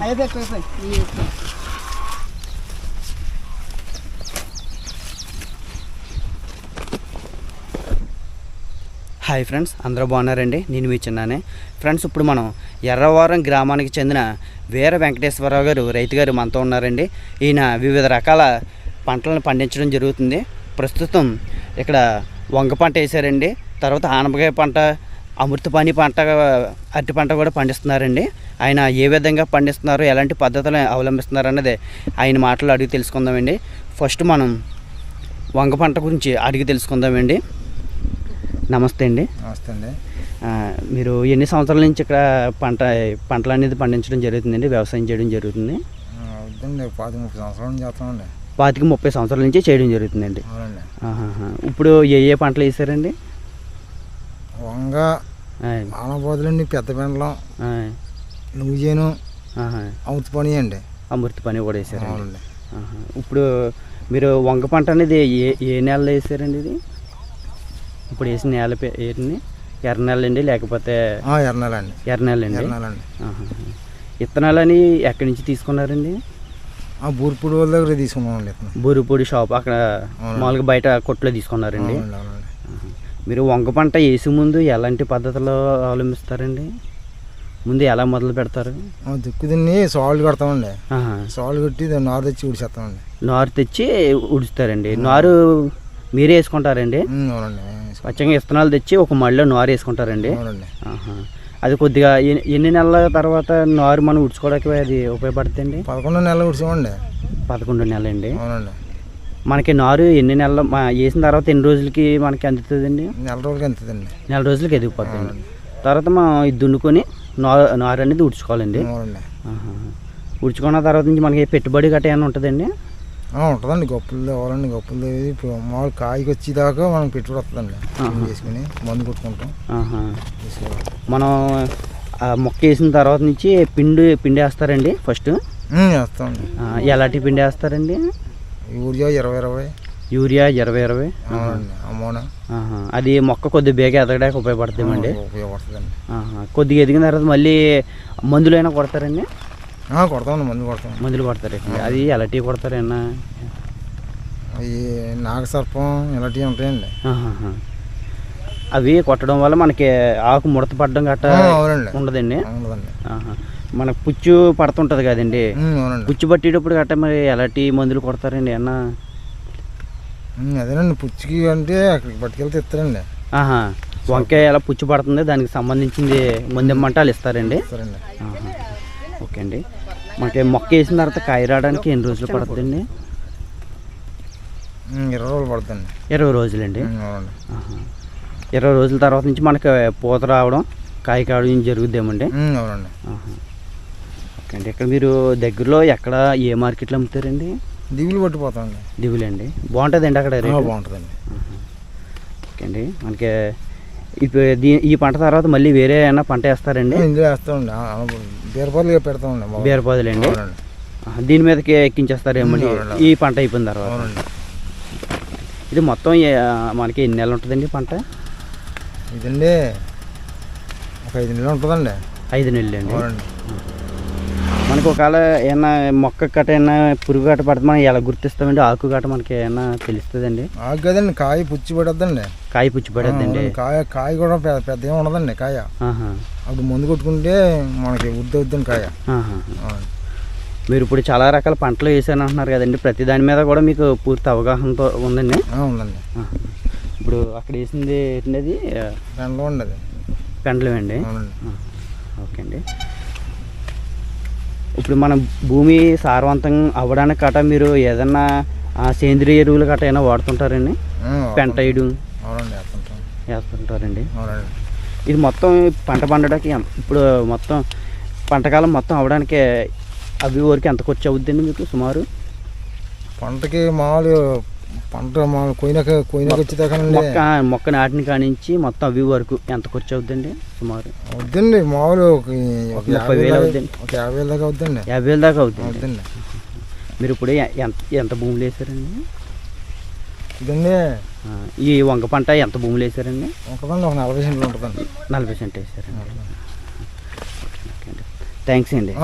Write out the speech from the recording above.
Hi friends అందరూ బాగున్నారండి? నేను మీ చిన్నానే. ఫ్రెండ్స్ ఇప్పుడు మనం ఎర్రవరం గ్రామానికి చెందిన వీర వెంకటేశ్వరరావు గారు రైతు గారు మనతో ఉన్నారండి. ఈయన వివిధ రకాల పంటలను పండించడం జరుగుతుంది. ప్రస్తుతం ఇక్కడ వంగ పంట వేశారండి. తర్వాత ఆనపకాయ పంట అమృతపాణి పంట అరటి పంట కూడా పండిస్తున్నారండి. ఆయన ఏ విధంగా పండిస్తున్నారు ఎలాంటి పద్ధతులు అవలంబిస్తున్నారు అన్నది ఆయన మాటలు అడిగి తెలుసుకుందామండి. ఫస్ట్ మనం వంగ పంట గురించి అడిగి తెలుసుకుందామండి. నమస్తే అండి. నమస్తే అండి. మీరు ఎన్ని సంవత్సరాల నుంచి ఇక్కడ పంట పంటలు అనేది పండించడం జరుగుతుందండి? వ్యవసాయం చేయడం జరుగుతుంది? ఆ, వద్దండి పాతి ముప్పై సంవత్సరాల నుంచి చేస్తామండి పాతికి ముప్పై సంవత్సరాల నుంచి చేయడం జరుగుతుందండి. ఇప్పుడు ఏ ఏ పంటలు వేసారండి? వంగ ఆయ్, ఆనబోదులండి పెద్ద పెండలం నువ్వుజేను. అవుతు పని అండి. అమృత పని కూడా ఆహా. ఇప్పుడు మీరు వంగ పంట అనేది ఏ ఏ నెలలో వేసారండి ఇది? ఇప్పుడు వేసిన నేల ఏంటి ఎర్ర నెల అండి లేకపోతే ఎర్ర నెల అండి. ఎర్రనెలండి ఆహాహా. విత్తనాలని ఎక్కడి నుంచి తీసుకున్నారండి? ఆ బూర్పుడు వాళ్ళ దగ్గర తీసుకున్నామండి బూరుపూడి షాప్ అక్కడ. మామూలుగా బయట కొట్లో తీసుకున్నారండి. మీరు వంగ పంట వేసే ముందు ఎలాంటి పద్ధతిలో అవలంబిస్తారండి? ముందు ఎలా మొదలు పెడతారు? దిక్కు తిని సాల్ట్ కడతామండి. సాల్ట్ కట్టి దాన్ని నారు తెచ్చి ఉడిచేస్తామండి. నారు తెచ్చి ఉడుస్తారండి. నారు మీరే వేసుకుంటారండి. పచ్చగా విత్తనాలు తెచ్చి ఒక మళ్ళీ నారు వేసుకుంటారండి. అది కొద్దిగా ఎన్ని- నెలల తర్వాత నారు మనం ఉడుచుకోవడానికి అది ఉపయోగపడుతుందండి? పదకొండు నెలలు ఉడిచామండి. పదకొండు నెలలండి. అవునండి. మనకి నారు ఎన్ని నెలలు వేసిన తర్వాత ఎన్ని రోజులకి మనకి అందుతుందండి? నెల రోజులకి ఎంతదండి నెల రోజులకి ఎదిగిపోతుంది తర్వాత మనం ఇది దున్నుకొని నారు నారు అనేది ఉడుచుకోవాలండి. ఉడుచుకున్న తర్వాత నుంచి మనకి పెట్టుబడి గట్ట ఏమైనా ఉంటుందండి? ఉంటుందండి. గొప్పలు తేవాలండి. గొప్పలు మామూలు కాయకి వచ్చేదాకా మనం పెట్టుబడి వస్తుందండి. ఆహా. చేసుకుని మందు కొట్టుకుంటాం. మనం మొక్క వేసిన తర్వాత నుంచి పిండి పిండి వేస్తారండి ఫస్ట్? వేస్తామండి. ఎలాంటి పిండి వేస్తారండి? యూరియా ఇరవై ఇరవై. యూరియా ఇరవై ఇరవై. అవునండి అమోనా. అది మొక్క కొద్దిగా బేగా ఎదగడానికి ఉపయోగపడుతుందండి. ఉపయోగపడుతుందండి. కొద్దిగా ఎదిగిన తర్వాత మళ్ళీ మందులైనా కొడతారండి? ఆ, కొడతామండి మందు కొడతాం మందులు కొడతారండి అది ఎలాంటివి కొడతారన్నా అవి నాగసర్పం ఇలాంటివి ఉంటాయండి. అవి కొట్టడం వల్ల మనకి ఆకు ముడత పడడం అవునండి. ఉండదండి? ఉండదండి. మనకు పుచ్చు పడుతుంటది కదండి. పుచ్చు పట్టేటప్పుడు గట్ట మరి ఎలాంటి మందులు కొడతారండి అన్న? అదేనండి పుచ్చికి అంటే అక్కడికి పట్టుకెళ్తే ఇస్తారండి. ఆహా వంకాయ ఎలా పుచ్చు పడుతుంది దానికి సంబంధించింది మందు మంటాలు ఇస్తారండి. ఓకే అండి. మనకి మొక్క వేసిన తర్వాత కాయ రావడానికి ఎన్ని రోజులు పడుతుందండి? ఇరవై రోజులు పడుతుందండి. ఇరవై రోజులండి. ఇరవై రోజుల తర్వాత నుంచి మనకి పూత రావడం కాయ కావడం జరుగుద్దేమండి? అవునండి. అండి. ఇక్కడ మీరు దగ్గరలో ఎక్కడ ఏ మార్కెట్లో అమ్ముతారండి? దిగులు పట్టిపోతామండి దిగులండి. బాగుంటుందండి అక్కడ బాగుంటుందండి. ఓకే అండి. మనకి ఇప్పుడు దీ ఈ పంట తర్వాత మళ్ళీ వేరే ఏమైనా పంట వేస్తారండి? ఇందులో వేస్తామండి. బీరపాలు పెడతామండి. అవునండి. ఆహా. దీని మీదకి ఎక్కించేస్తారు మళ్ళీ అవునండి. ఈ పంట అయిపోయిన తర్వాత. ఇది మొత్తం మనకి ఎన్ని నెలలు ఉంటుందండి పంట? ఇదండి ఒక ఐదు నెలలు ఉంటుందండి. ఐదు నెలలు అండి మనకి ఒకవేళ ఏమన్నా మొక్క గట్ట ఏమన్నా పురుగు గట్ట పడితే మనం ఎలా గుర్తిస్తామండి? ఆకు గట్ట మనకి ఏమన్నా తెలుస్తుందండి? ఆకు కదండి కాయ పుచ్చి పడద్దండి. కాయ పుచ్చి పడేద్దండి. కాయ కాయ కూడా పెద్ద పెద్ద ఏమి ఉండదండి కాయ. అప్పుడు మందు కొట్టుకుంటే మనకి ఉద్ది అవుద్దండి కాయ. మీరు ఇప్పుడు చాలా రకాల పంటలు వేసాను అంటున్నారు కదండి. ప్రతి దాని మీద కూడా మీకు పూర్తి అవగాహనతో ఉందండి? ఉందండి. ఇప్పుడు అక్కడ వేసింది ఏంటది దాంట్లో ఉండదు పెండలం అండి ఓకే అండి. ఇప్పుడు మన భూమి సారవంతం అవ్వడానికి గట్రా మీరు ఏదన్నా సేంద్రియ ఎరువులు గట్రా ఏమైనా వాడుతుంటారండి? ఆ, పెంట వేయడం అవునండి వేస్తుంటాం. వేస్తుంటారండి. ఇది మొత్తం పంట పండడానికి ఇప్పుడు మొత్తం పంటకాలం మొత్తం అవడానికి అవి వరకు ఎంత ఖర్చు అవుద్దండి మీకు సుమారు? పంటకి మామూలు పంట మామూలు కొయినాక కొయినాక వచ్చేదాకానండి మొక్క మొక్క నాటిన కానించి మొత్తం అవి వరకు ఎంత ఖర్చు అవుద్దండి సుమారు? వద్దండి మామూలు ఒక ముప్పై యాభై వేలు దాకా- అవుద్దండి. ఒక యాభై వేలు దాకా అవుద్దండి. యాభై వేల దాకా అవుతుంది అవుద్దండి. మీరు ఇప్పుడు ఎంత ఎంత భూములు వేసారండి? ఇదండి. ఈ వంగ పంట ఎంత భూములు వేసారండి? ఉంటుందండి ఒక నలభై సెంట్లు ఉంటుందండి. నలభై సెంట్ వేసారండి. ఓకే అండి. థ్యాంక్స్ అండి.